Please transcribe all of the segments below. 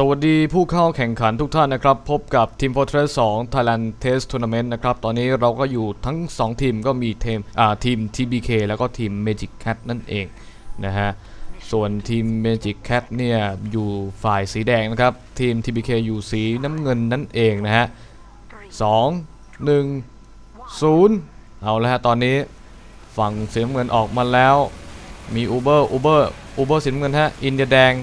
สวัสดีผู้เข้าแข่งขันทุกท่านนะครับ พบกับทีม Fortress 2 Thailand Test Tournament นะครับ ตอนนี้เราก็อยู่ทั้ง 2 ทีมก็มีทีมอ่าทีม TBK แล้วก็ทีม Magic Cat นั่นเองนะฮะ ส่วนทีม Magic Cat เนี่ยอยู่ฝ่ายสีแดงนะครับ ทีม TBK อยู่สีน้ำเงินนั่นเองนะฮะ2 1 0เอาแล้วฮะ ตอนนี้ฝั่งสีน้ำเงินออกมาแล้ว มีอูเบอร์อูเบอร์อูเบอร์สีน้ำเงินฮะ อินเดียแดง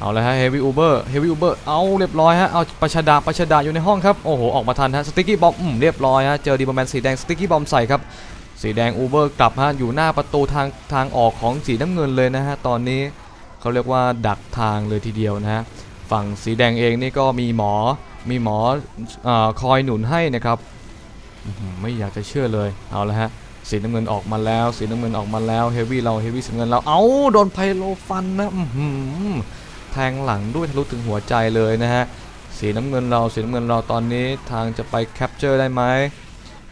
เอาเลยฮะเฮฟวี่อูเบอร์เฮฟวี่อูเบอร์เอาเรียบร้อยฮะเอาประชาดาประชาดาอยู่ในห้องครับโอ้โหออกมาทันฮะสติ๊กกี้บอมอืมเรียบร้อยฮะเจอดีบอมแมนสีแดงสติ๊กกี้บอมใส่ครับสีแดงอูเบอร์กลับฮะอยู่หน้าประตูทางทางออกของสีน้ำเงินเลยนะฮะตอนนี้เขาเรียกว่าดักทางเลยทีเดียวนะฮะฝั่งสีแดงเองนี่ก็มีหมอมีหมออคอยหนุนให้นะครับไม่อยากจะเชื่อเลยเอาละฮะสีน้ำเงินออกมาแล้ว สีน้ำเงินออกมาแล้วเฮฟวี่เราเฮฟวี่สีน้ำเงินเราเอ้าโดนไพโลฟันนะอื แทงหลังด้วยทะลุถึงหัวใจเลยนะฮะสีน้ำเงินเราสีน้ำเงินเราตอนนี้ทางจะไปแคปเจอร์ได้ไหม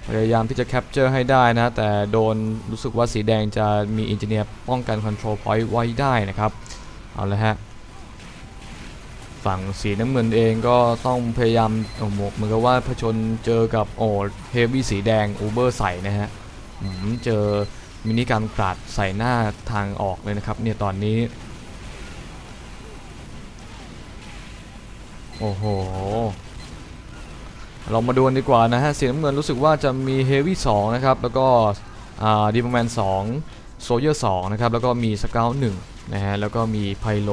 พยายามที่จะแคปเจอร์ให้ได้นะ แต่โดนรู้สึกว่าสีแดงจะมีอินเจเนียร์ป้องกันคอนโทรลพอยต์ไว้ได้นะครับ เอาละฮะ ฝั่งสีน้ำเงินเองก็ต้องพยายามโอ้โหเหมือนกับว่าผชนเจอกับโอ้เฮฟวี่สีแดงอูเบอร์ใส่นะฮะอืมเจอมินิการกราดใส่หน้าทางออกเลยนะครับเนี่ยตอนนี้ โอ้โห เรามาดูกันดีกว่านะฮะสีน้ำเงินรู้สึกว่าจะมีเฮฟวี่สนะครับ แล้วก็ดีมแมนสองโซเยอร์สนะครับ แล้วก็มีสเกลหนึ่งนะฮะ แล้วก็มีไพโล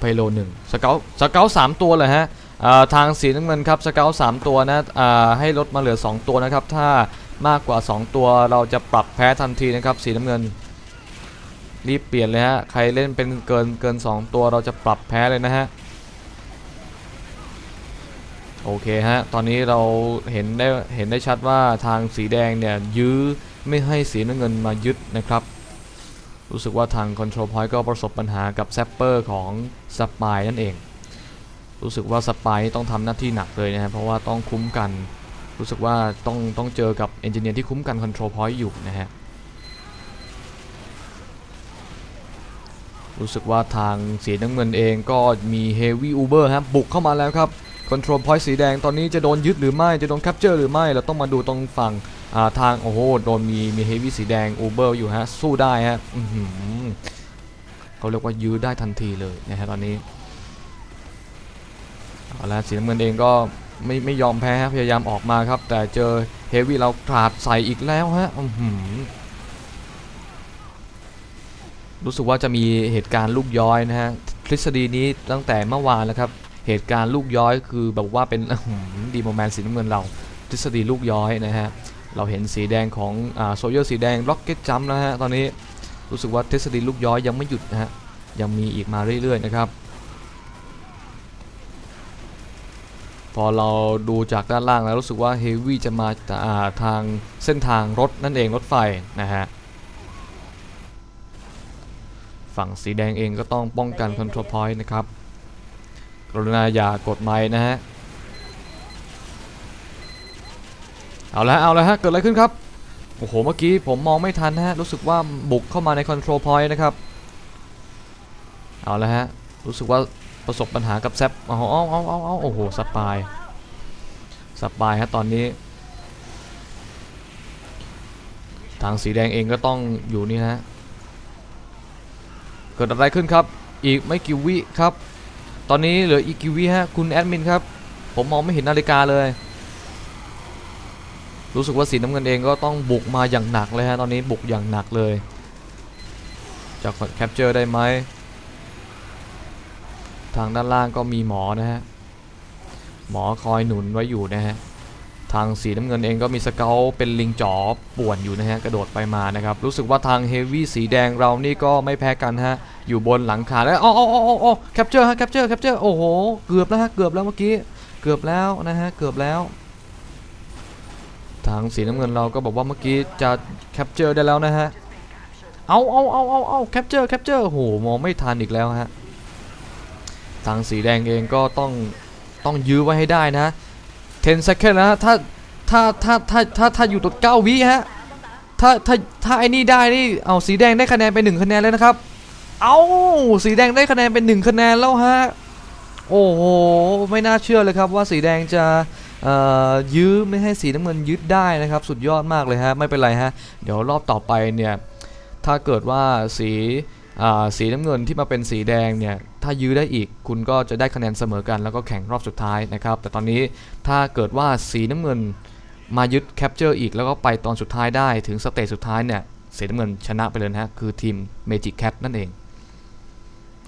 ไพโลหนึ่งสเกลสเกลสามตัวเลยฮะทางสีน้ำเงินครับสเกลสามตัวนะให้ลดมาเหลือ 2 ตัวนะครับ ถ้ามากกว่า 2 ตัวเราจะปรับแพ้ทันทีนะครับ สีน้ำเงินรีบเปลี่ยนเลยฮะ ใครเล่นเป็นเกินเกิน 2 ตัวเราจะปรับแพ้เลยนะฮะ โอเคฮะ ตอนนี้เราเห็นได้เห็นได้ชัดว่าทางสีแดงเนี่ยยื้อไม่ให้สีน้ำเงินมายึดนะครับ รู้สึกว่าทาง Control Point ก็ประสบปัญหากับแซปเปอร์ของสปายนั่นเอง รู้สึกว่าสปายต้องทำหน้าที่หนักเลยนะฮะ เพราะว่าต้องคุ้มกัน รู้สึกว่าต้องต้องเจอกับเอนจิเนียร์ที่คุ้มกัน Control Point อยู่นะฮะรู้สึกว่าทางสีน้ำเงินเองก็มี Heavy Uber ครับบุกเข้ามาแล้วครับ Control Point สีแดงตอนนี้จะโดนยึดหรือไม่จะโดน Capture หรือไม่เราต้องมาดูตรงฝั่งาทางโอ้โหโดนมีมี Heavy สีแดง Uber อยู่ฮะสู้ได้ฮะเขาเรียกว่ายื้อได้ทันทีเลยนะฮะตอนนี้เอาละสีน้ำเงินเองก็ไม่ไม่ยอมแพ้พยายามออกมาครับ แต่เจอ Heavy เรากราดใส่อีกแล้วฮะรู้สึกว่าจะมีเหตุการณ์ลูกย้อยนะฮะทฤษฎีนี้ตั้งแต่เมื่อวานแล้วครับ เหตุการณ์ลูกย้อยคือแบบว่าเป็นดีโมแมนสีน้ำเงินเราทฤษฎีลูกย้อยนะฮะ เราเห็นสีแดงของโซเยอร์สีแดงล็อกเก็ตจัมนะฮะ ตอนนี้รู้สึกว่าทฤษฎีลูกย้อยยังไม่หยุดนะฮะ ยังมีอีกมาเรื่อยๆนะครับ พอเราดูจากด้านล่างแล้วรู้สึกว่าเฮฟวี่จะมาาทางเส้นทางรถนั่นเองรถไฟนะฮะ ฝั่งสีแดงเองก็ต้องป้องกัน Control Point นะครับ กรุณาอย่ากดไม้นะฮะ เอาละเอาละฮะ เกิดอะไรขึ้นครับ โอ้โห เมื่อกี้ผมมองไม่ทันนะฮะ รู้สึกว่าบุกเข้ามาใน Control Point นะครับ เอาละฮะ รู้สึกว่าประสบปัญหากับแซปเอาเอาเอาเอาเอาโอ้โห สปาย สปายฮะ ตอนนี้ ทางสีแดงเองก็ต้องอยู่นี่ฮะ เกิดอะไรขึ้นครับ อีกไม่กี่วิครับ ตอนนี้เหลืออีกกี่วิฮะคุณแอดมินครับ ผมมองไม่เห็นนาฬิกาเลย รู้สึกว่าสีน้ำเงินเองก็ต้องบุกมาอย่างหนักเลยฮะตอนนี้บุกอย่างหนักเลยจะแคปเจอร์ได้ไหมทางด้านล่างก็มีหมอนะฮะหมอคอยหนุนไว้อยู่นะฮะ ทางสีน้ำเงินเองก็มีสเกลเป็นลิงจ๋อป่วนอยู่นะฮะกระโดดไปมานะครับ รู้สึกว่าทางเฮฟวี่สีแดงเรานี่ก็ไม่แพ้กันฮะ อยู่บนหลังคาแล้วอ๋ออ๋ออ๋ออ๋อแคปเจอร์ฮะแคปเจอร์แคปเจอร์โอ้โห เกือบแล้วฮะเกือบแล้วเมื่อกี้ เกือบแล้วนะฮะเกือบแล้ว ทางสีน้ำเงินเราก็บอกว่าเมื่อกี้จะแคปเจอร์ได้แล้วนะฮะเอาเอาเอาเอาเอาแคปเจอร์แคปเจอร์โอ้โหมองไม่ทันอีกแล้วฮะทางสีแดงเองก็ต้องต้องยื้อไว้ให้ได้นะ 10 second นะฮะถ้าถ้าถ้าถ้าถ้าถ้าอยู่ตัว9วิฮะถ้าถ้าถ้าไอ้นี่ได้นี่เอาสีแดงได้คะแนนไป1คะแนนแล้วนะครับ เอาสีแดงได้คะแนนเป็น1คะแนนแล้วฮะโอ้โหไม่น่าเชื่อเลยครับว่าสีแดงจะยื้อไม่ให้สีน้ำเงินยึดได้นะครับ สุดยอดมากเลยฮะไม่เป็นไรฮะเดี๋ยวรอบต่อไปเนี่ยถ้าเกิดว่าสี สีน้ำเงินที่มาเป็นสีแดงเนี่ยถ้ายื้อได้อีกคุณก็จะได้คะแนนเสมอกันแล้วก็แข่งรอบสุดท้ายนะครับ แต่ตอนนี้ถ้าเกิดว่าสีน้ำเงินมายึดแคปเจอร์อีกแล้วก็ไปตอนสุดท้ายได้ถึงสเตจสุดท้ายเนี่ยสีน้ำเงินชนะไปเลยนะฮะคือทีม Magic Cat นั่นเอง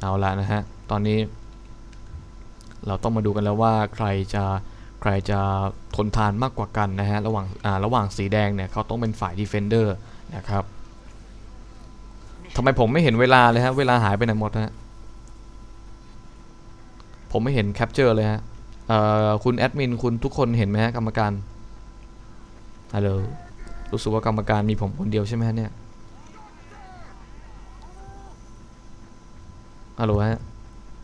เอาละนะฮะ ตอนนี้ เราต้องมาดูกันแล้วว่าใครจะใครจะทนทานมากกว่ากันนะฮะ ระหว่างอ่าระหว่างสีแดงเนี่ยเขาต้องเป็นฝ่ายดีเฟนเดอร์นะครับ ทำไมผมไม่เห็นเวลาเลยฮะ เวลาหายไปไหนหมดฮะ ผมไม่เห็นแคปเจอร์เลยฮะ เอ่อ คุณแอดมินคุณทุกคนเห็นไหมฮะกรรมการ ฮัลโหล รู้สึกว่ากรรมการมีผมคนเดียวใช่ไหมฮะเนี่ยฮัลโหลฮะ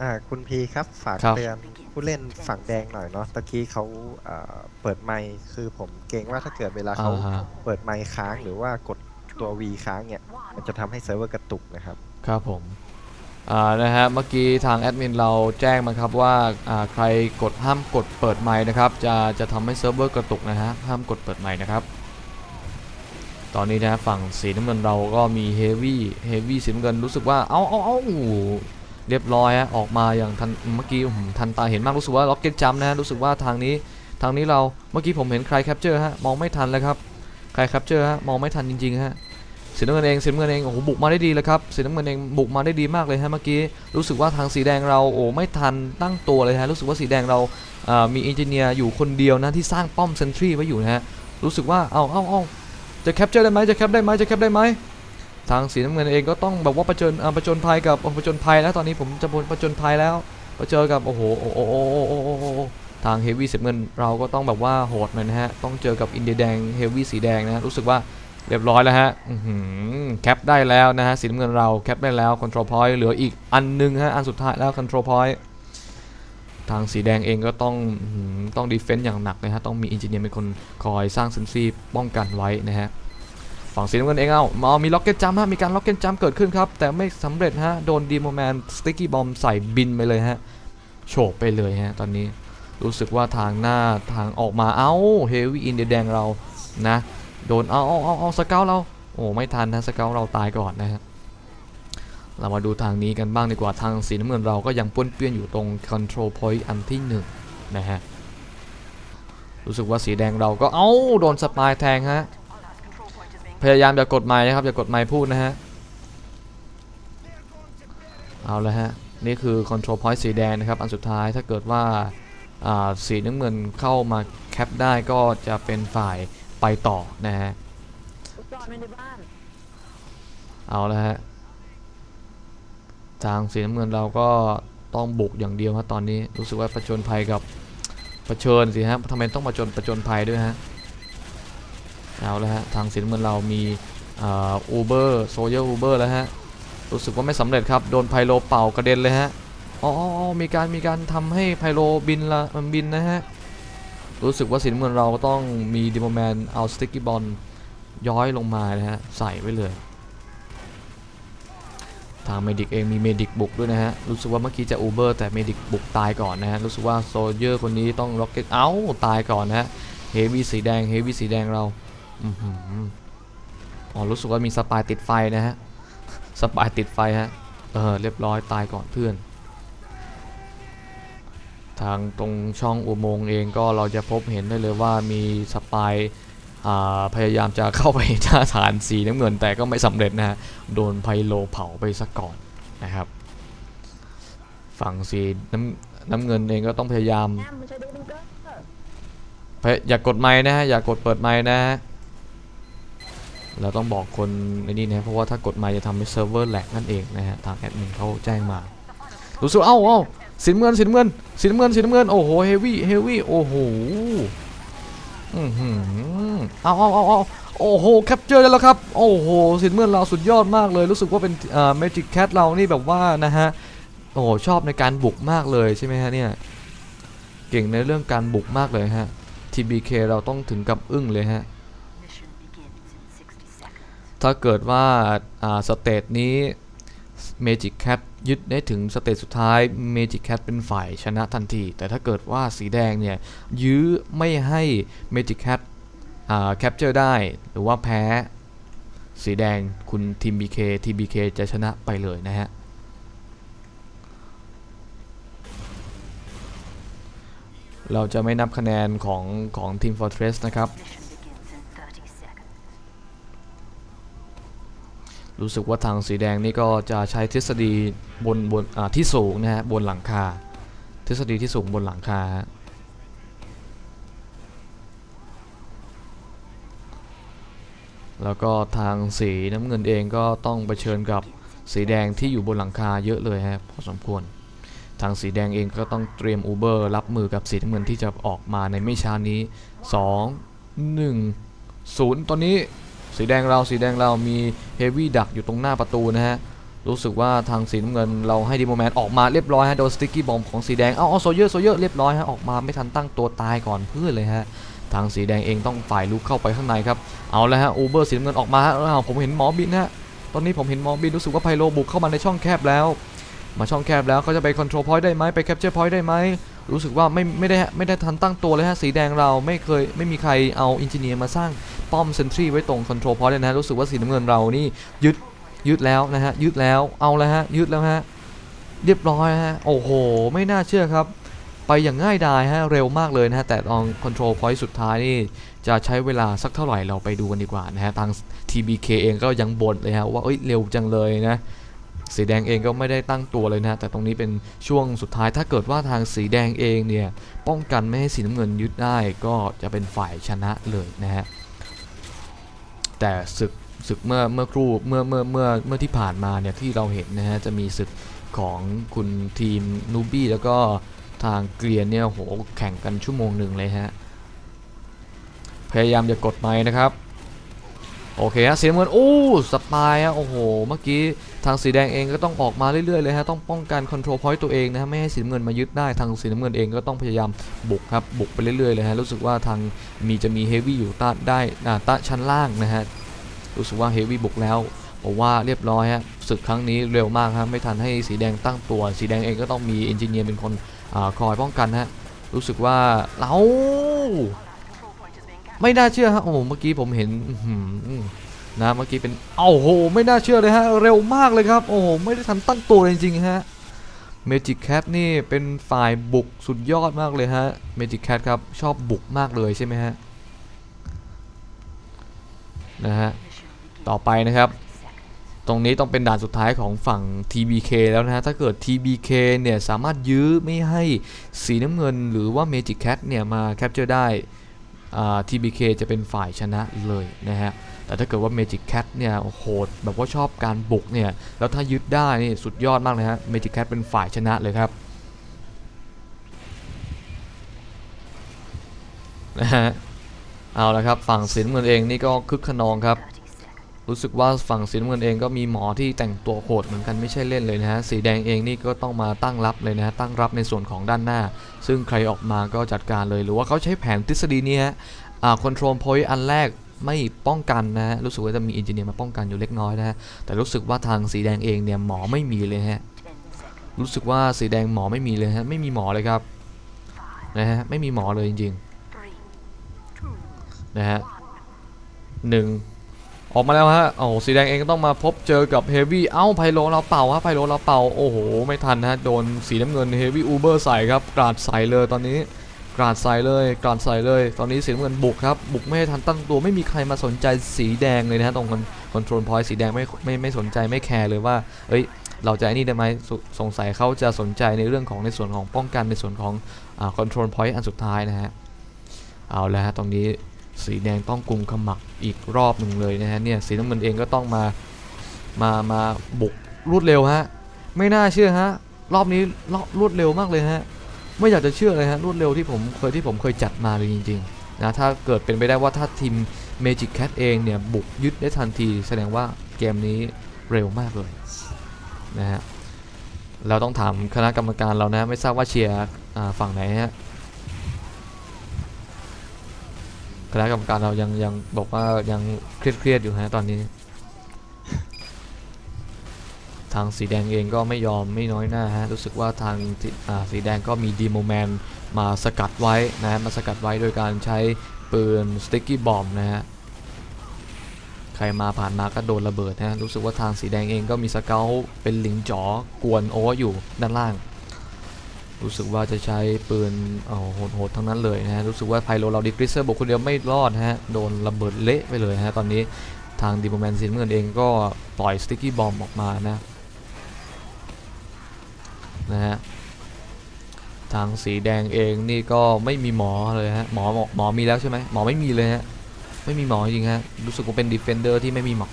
อ่าคุณพีครับฝากครับ เตือนผู้เล่นฝั่งแดงหน่อยเนาะตะกี้เขาเอ่อเปิดไมค์คือผมเกรงว่าถ้าเกิดเวลาเขาอ่าฮะ เปิดไมค์ค้างหรือว่ากด ตัว V ค้างเนี่ย มันจะทำให้เซิร์ฟเวอร์กระตุกนะครับ ครับผมอ่านะฮะเมื่อกี้ทางแอดมินเราแจ้งมาครับว่าอ่าใครกดห้ามกดเปิดไมค์นะครับ จะจะทำให้เซิร์ฟเวอร์กระตุกนะฮะห้ามกดเปิดไมค์นะครับ ตอนนี้นะฝั่งสีน้ำเงินเราก็มีเฮฟวี่เฮฟวี่สีน้ำเงินรู้สึกว่า เอ้าเอ้าเอ้าเรียบร้อยฮะออกมาอย่างทันเมื่อกี้อื้อหือทันตาเห็นมากรู้สึกว่าล็อกเก็ตจัมนะฮะรู้สึกว่าทางนี้ทางนี้เราเมื่อกี้ผมเห็นใครแคปเจอร์ฮะมองไม่ทันเลยครับใครแคปเจอร์ฮะมองไม่ทันจริงๆฮะ สีน้ำเงินเองสีน้ำเงินเองโอ้โหบุกมาได้ดีเลยครับสีน้ำเงินเองบุกมาได้ดีมากเลยฮะเมื่อกี้รู้สึกว่าทางสีแดงเราโอ้ไม่ทันตั้งตัวเลยฮะรู้สึกว่าสีแดงเรามีเอนจิเนียร์อยู่คนเดียวนะที่สร้างป้อมเซนทรีไว้อยู่นะฮะรู้สึกว่าเอาเอาเอาจะแคปเจอร์ได้ไหมจะแคปได้ไหมจะแคปได้ไหมทางสีน้ำเงินเองก็ต้องแบบว่าประจนอ่าประจนภัยกับประจนภัยแล้วตอนนี้ผมจะประจนภัยแล้วมาเจอกับโอ้โหโอ้โหโอ้โหโอ้โหโอ้โหทางเฮฟวี่สีเงินเราก็ต้องแบบว่าโหดหน่อยนะฮะต้องเจอกับอินเดียแดงเฮฟวี่สีแดงนะฮะรู้สึกว่า เรียบร้อยแล้วฮะแคปได้แล้วนะฮะสีน้ำเงินเราแคปได้แล้ว control point เหลืออีกอันหนึงฮะอันสุดท้ายแล้ว control point ทางสีแดงเองก็ต้องต้องดีเฟนต์อย่างหนักเลยฮะต้องมีอินจิเนียร์เป็นคนคอยสร้างซินซีป้องกันไว้นะฮะฝั่งสีน้ำเงินเองเอามามีล็อกเก็ตจัมฮะมีการล็อกเก็ตจัมเกิดขึ้นครับ แต่ไม่สำเร็จฮะโดนดีโมแมนสติ๊กกี้บอมใส่บินไปเลยฮะโฉบไปเลยฮะตอนนี้รู้สึกว่าทางหน้าทางออกมาเอ้าเฮวี่อินเดียแดงเรานะ โดนเอาเอาเอาเอาสเกลเราโอ้ไม่ทันนะสเกลเราตายก่อนนะฮะเรามาดูทางนี้กันบ้างดีกว่าทางสีน้ำเงินเราก็ยังป้วนเปี้ยนอยู่ตรง control point อันที่หนึ่งนะฮะรู้สึกว่าสีแดงเราก็เอ้าโดนสปายแทงฮะพยายามอย่ากดไม้นะครับอย่ากดไม้พูดนะฮะเอาละฮะนี่คือ control point สีแดงนะครับอันสุดท้ายถ้าเกิดว่าอ่าสีน้ำเงินเข้ามาแคปได้ก็จะเป็นฝ่าย ไปต่อนะฮะจอดไม่ในบ้านเอาละฮะทางสีน้ำเงินเราก็ต้องบุกอย่างเดียวครับตอนนี้รู้สึกว่าประจนภัยกับประเชิญสิฮะทำไมต้องประจนประจนภัยด้วยฮะเอาละฮะทางสีน้ำเงินเรามีอูเบอร์โซเยอร์อูเบอร์แล้วฮะรู้สึกว่าไม่สำเร็จครับโดนไพโลเป่ากระเด็นเลยฮะอ๋ออ๋ออ๋อมีการมีการทำให้ไพโลบินละมันบินนะฮะ รู้สึกว่าสีน้ำเงินเราก็ต้องมีดิโมแมนเอาสติ๊กกี้บอลย้อยลงมานะฮะ ใส่ไว้เลย ทางเมดิกเองมีเมดิกบุกด้วยนะฮะ รู้สึกว่าเมื่อกี้จะอูเบอร์แต่เมดิกบุกตายก่อนนะฮะ รู้สึกว่าโซเยอร์คนนี้ต้องล็อกเก็ตเอาตายก่อนนะฮะเฮฟวี่สีแดงเฮฟวี่สีแดงเราอ๋อรู้สึกว่ามีสปายติดไฟนะฮะสปายติดไฟฮะเออเรียบร้อยตายก่อนเพื่อนางตรงช่องอุโมงค์เองก็เราจะพบเห็นได้เลยว่ามีสปายพยายามจะเข้าไปท่าฐานสีน้ำเงินแต่ก็ไม่สำเร็จนะฮะโดนไพโลเผาไปซะก่อนนะครับ ฝั่งสีน้ำน้ำเงินเองก็ต้องพยายามอย่ากกดไม้นะฮะอย่ากกดเปิดไม้นะฮะเราต้องบอกคนในนี้นะเพราะว่าถ้ากดไม้จะทำให้เซิร์ฟเวอร์แหลกนั่นเองนะฮะทางแอดมินเขาแจ้งมารู้สึกเอ้าเอ้า สีน้ำเงินสีน้ำเงินสีน้ำเงินสีน้ำเงินโอ้โหเฮฟวี่เฮฟวี่โอ้โหอือหือเอาเอาเอาเอาโอ้โหแคปเจอร์ได้แล้วครับ โอ้โหสีน้ำเงินเราสุดยอดมากเลย รู้สึกว่าเป็นอ่าเมจิกแคทเรานี่แบบว่านะฮะ โอ้โหชอบในการบุกมากเลยใช่ไหมฮะเนี่ย เก่งในเรื่องการบุกมากเลยฮะ TBK เราต้องถึงกับอึ้งเลยฮะ Mission begins in 60 seconds. ถ้าเกิดว่าอ่าสเตจนี้ Magic Cat ยึดได้ถึงสเตจสุดท้าย Magic Cat เป็นฝ่ายชนะทันที แต่ถ้าเกิดว่าสีแดงเนี่ยยื้อไม่ให้ Magic Cat อ่า capture ได้หรือว่าแพ้สีแดงคุณทีม BK ทีม BK จะชนะไปเลยนะฮะเราจะไม่นับคะแนนของของทีม Fortress นะครับ รู้สึกว่าทางสีแดงนี่ก็จะใช้ทฤษฎีบนบนที่สูงนะฮะบนหลังคา ทฤษฎีที่สูงบนหลังคาแล้วก็ทางสีน้ำเงินเองก็ต้องเผชิญกับสีแดงที่อยู่บนหลังคาเยอะเลยฮะพอสมควร ทางสีแดงเองก็ต้องเตรียมอูเบอร์รับมือกับสีน้ำเงินที่จะออกมาในไม่ช้านี้ 2 1 0 ตอนนี้ สีแดงเราสีแดงเรามีเฮฟวี่ดักอยู่ตรงหน้าประตูนะฮะรู้สึกว่าทางสีน้ำเงินเราให้ดีโมแมนออกมาเรียบร้อยฮะโดนสติ๊กกี้บอมของสีแดง เอาเอาโซเยอร์โซเยอร์เรียบร้อยฮะออกมาไม่ทันตั้งตัวตายก่อนเพื่อนเลยฮะทางสีแดงเองต้องฝ่ายลุกเข้าไปข้างในครับเอาแล้วฮะอูเบอร์สีน้ำเงินออกมาฮะอ้าวผมเห็นหมอบินฮะตอนนี้ผมเห็นหมอบินรู้สึกว่าไพโลบุกเข้ามาในช่องแคบแล้ว มาช่องแคบแล้วเขาจะไปคอนโทรลพอยต์ได้ไหมไปแคปเจอร์พอยต์ได้ไหม รู้สึกว่าไม่ไม่ได้ไม่ได้ทันตั้งตัวเลยฮะสีแดงเราไม่เคยไม่มีใครเอาอินจิเนียร์มาสร้างป้อมเซนทรีไว้ตรงคอนโทรลพอยต์เลยนะฮะรู้สึกว่าสีน้ำเงินเรานี่ยึดยึดแล้วนะฮะยึดแล้วเอาแล้วฮะยึดแล้วฮะเรียบร้อยฮะโอ้โห ไม่น่าเชื่อครับ ไปอย่างง่ายดายฮะเร็วมากเลยนะฮะแต่ตอนคอนโทรลพอยต์สุดท้ายนี่จะใช้เวลาสักเท่าไหร่เราไปดูกันดีกว่านะฮะทาง TBK เองก็ยังบ่นเลยฮะว่าเอ้ยเร็วจังเลยนะ สีแดงเองก็ไม่ได้ตั้งตัวเลยนะแต่ตรงนี้เป็นช่วงสุดท้ายถ้าเกิดว่าทางสีแดงเองเนี่ยป้องกันไม่ให้สีน้ำเงินยึดได้ก็จะเป็นฝ่ายชนะเลยนะฮะแต่ศึกศึกเมื่อเมื่อครู่เมื่อเมื่อเมื่อเมื่อที่ผ่านมาเนี่ยที่เราเห็นนะฮะจะมีศึกของคุณทีมนูบี้แล้วก็ทางเกรียนเนี่ยโหแข่งกันชั่วโมงหนึ่งเลยฮะพยายามจะกดไม้นะครับ โอเคฮะสีน้ำเงินโอ้สปายอะโอ้โห เมื่อกี้ทางสีแดงเองก็ต้องออกมาเรื่อยๆเลยฮะต้องป้องกันคอนโทรลพอยต์ตัวเองนะฮะไม่ให้สีน้ำเงินมายึดได้ทางสีน้ำเงินเองก็ต้องพยายามบุกครับบุกไปเรื่อยๆเลยฮะรู้สึกว่าทางมีจะมีเฮฟวี่อยู่ต้าได้อ่าต้ชั้นล่างนะฮะรู้สึกว่าเฮฟวี่บุกแล้วบอกว่าเรียบร้อยฮะศึกครั้งนี้เร็วมากครับไม่ทันให้สีแดงตั้งตัว สีแดงเองก็ต้องมีเอนจิเนียร์เป็นคนอาคอยป้องกันฮะรู้สึกว่าเรา ไม่น่าเชื่อฮะโอ้โหเมื่อกี้ผมเห็นนะเมื่อกี้เป็นเอ้าโหไม่น่าเชื่อเลยฮะเร็วมากเลยครับ โอ้โหไม่ได้ทันตั้งตัวเลยจริงๆฮะ Magic Cat นี่เป็นฝ่ายบุกสุดยอดมากเลยฮะ Magic Cat ครับชอบบุกมากเลยใช่ไหมฮะนะฮะต่อไปนะครับ ตรงนี้ต้องเป็นด่านสุดท้ายของฝั่ง TBK แล้วนะฮะ ถ้าเกิด TBK เนี่ยสามารถยื้อไม่ให้สีน้ำเงินหรือว่า Magic Cat เนี่ยมาแคปเจอร์ได้ TBK จะเป็นฝ่ายชนะเลยนะฮะแต่ถ้าเกิดว่า Magic Cat เนี่ยโหดแบบว่าชอบการบุกเนี่ยแล้วถ้ายึดได้นี่สุดยอดมากเลยฮะ Magic Cat เป็นฝ่ายชนะเลยครับนะฮะเอาละครับฝั่งสินเงินเองนี่ก็คึกขนองครับ รู้สึกว่าฝั่งสีน้ำเงินเองก็มีหมอที่แต่งตัวโหดเหมือนกันไม่ใช่เล่นเลยนะฮะสีแดงเองนี่ก็ต้องมาตั้งรับเลยนะฮะตั้งรับในส่วนของด้านหน้า ซึ่งใครออกมาก็จัดการเลยหรือว่าเขาใช้แผนทฤษฎีนี้ฮะคอนโทรลพอยต์อันแรกไม่ป้องกันนะฮะรู้สึกว่าจะมีอินจิเนียร์มาป้องกันอยู่เล็กน้อยนะฮะแต่รู้สึกว่าทางสีแดงเองเนี่ยหมอไม่มีเลยฮะรู้สึกว่าสีแดงหมอไม่มีเลยฮะไม่มีหมอเลยครับนะฮะไม่มีหมอเลยจริงๆนะฮะหนึ่ง ออกมาแล้วฮะโอ้โหสีแดงเองก็ต้องมาพบเจอกับเฮฟวี่เอ้าไพโลเราเป่าฮะไพโลเราเป่าโอ้โห ไม่ทันนะฮะโดนสีน้ำเงินเฮฟวี่อูเบอร์ใส่ครับกราดใส่เลยตอนนี้กราดใส่เลยกราดใส่เลย ตอนนี้สีน้ำเงินบุกครับบุกไม่ทันตั้งตัวไม่มีใครมาสนใจสีแดงเลยนะฮะตรงคอนโทรลพอยต์สีแดงไม่ไม่ไม่สนใจไม่แคร์เลยว่าเอ้ยเราจะไอ้นี่ได้ไหมสสงสัยเขาจะสนใจในเรื่องของในส่วนของป้องกันในส่วนของคอนโทรลพอยต์อันสุดท้ายนะฮะเอาแล้วฮะตรงนี้ สีแดงต้องกุมขมักอีกรอบหนึ่งเลยนะฮะเนี่ยสีน้ำเงินเองก็ต้องมามามาบุกรวดเร็วฮะไม่น่าเชื่อฮะรอบนี้รอบรวดเร็วมากเลยฮะไม่อยากจะเชื่อเลยฮะรวดเร็วที่ผมเคยที่ผมเคยจัดมาเลยจริงๆนะถ้าเกิดเป็นไปได้ว่าถ้าทีม Magic Cat เองเนี่ยบุกยึดได้ทันที แสดงว่าเกมนี้เร็วมากเลยนะฮะเราต้องถามคณะกรรมการเรานะไม่ทราบว่าเชียร์ฝั่งไหนฮะ คณะกรรมการเรายังยังบอกว่ายังเครียดๆอยู่ฮะตอนนี้ ทางสีแดงเองก็ไม่ยอมไม่น้อยหน้าฮะรู้สึกว่าทางสีแดงก็มีดีโมแมนมาสกัดไว้นะฮะมาสกัดไว้โดยการใช้ปืนสติ๊กกี้บอมนะฮะใครมาผ่านมาก็โดนระเบิดนะฮะรู้สึกว่าทางสีแดงเองก็มีสเกลเป็นหลิงจ๋อกวนโอเวอร์อยู่ด้านล่าง รู้สึกว่าจะใช้ปืนเอาโหดๆทั้งนั้นเลยนะฮะรู้สึกว่าไพโลเราดิกริเซอร์บุกคนเดียวไม่รอดฮะโดนระเบิดเละไปเลยฮะตอนนี้ทางดีโมแมนซินเงินเองก็ปล่อยสติ๊กกี้บอมออกมานะนะฮะทางสีแดงเองนี่ก็ไม่มีหมอเลยฮะหมอหมอหมอมีแล้วใช่ไหมหมอไม่มีเลยฮะไม่มีหมอจริงฮะรู้สึกว่าเป็นดีเฟนเดอร์ที่ไม่มีหมอ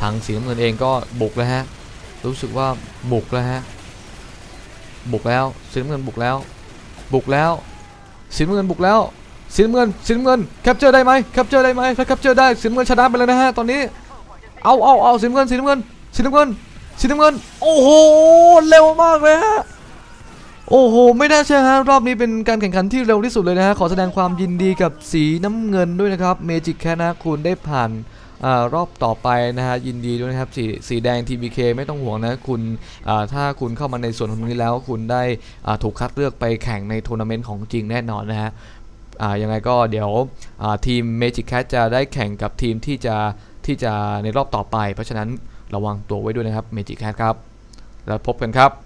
ทางสีน้ำเงินเองก็บุกแล้วฮะรู้สึกว่าบุกแล้วฮะ บุกแล้วสีน้ำเงินบุกแล้ว บุกแล้วสีน้ำเงินบุกแล้วสีน้ำเงินสีน้ำเงินแคปเจอร์ได้ไหมแคปเจอร์ได้ไหมถ้าแคปเจอร์ได้สีน้ำเงินชนะไปเลยนะฮะตอนนี้เอาเอาเอาสีน้ำเงินสีน้ำเงินสีน้ำเงินสีน้ำเงินโอ้โหเร็วมากเลยฮะโอ้โห ไม่น่าเชื่อฮะรอบนี้เป็นการแข่งขันที่เร็วที่สุดเลยนะฮะ ขอแสดงความยินดีกับสีน้ำเงินด้วยนะครับ เมจิกแคนะคุณได้ผ่าน รอบต่อไปนะฮะยินดีด้วยนะครับสีสีแดง TBK ไม่ต้องห่วงนะคุณถ้าคุณเข้ามาในส่วนของนี้แล้วคุณได้ถูกคัดเลือกไปแข่งในทัวร์นาเมนต์ของจริงแน่นอนนะฮะยังไงก็เดี๋ยวทีม Magic Cat จะได้แข่งกับทีมที่จะที่จะในรอบต่อไป เพราะฉะนั้นระวังตัวไว้ด้วยนะครับ Magic Cat ครับ แล้วพบกันครับ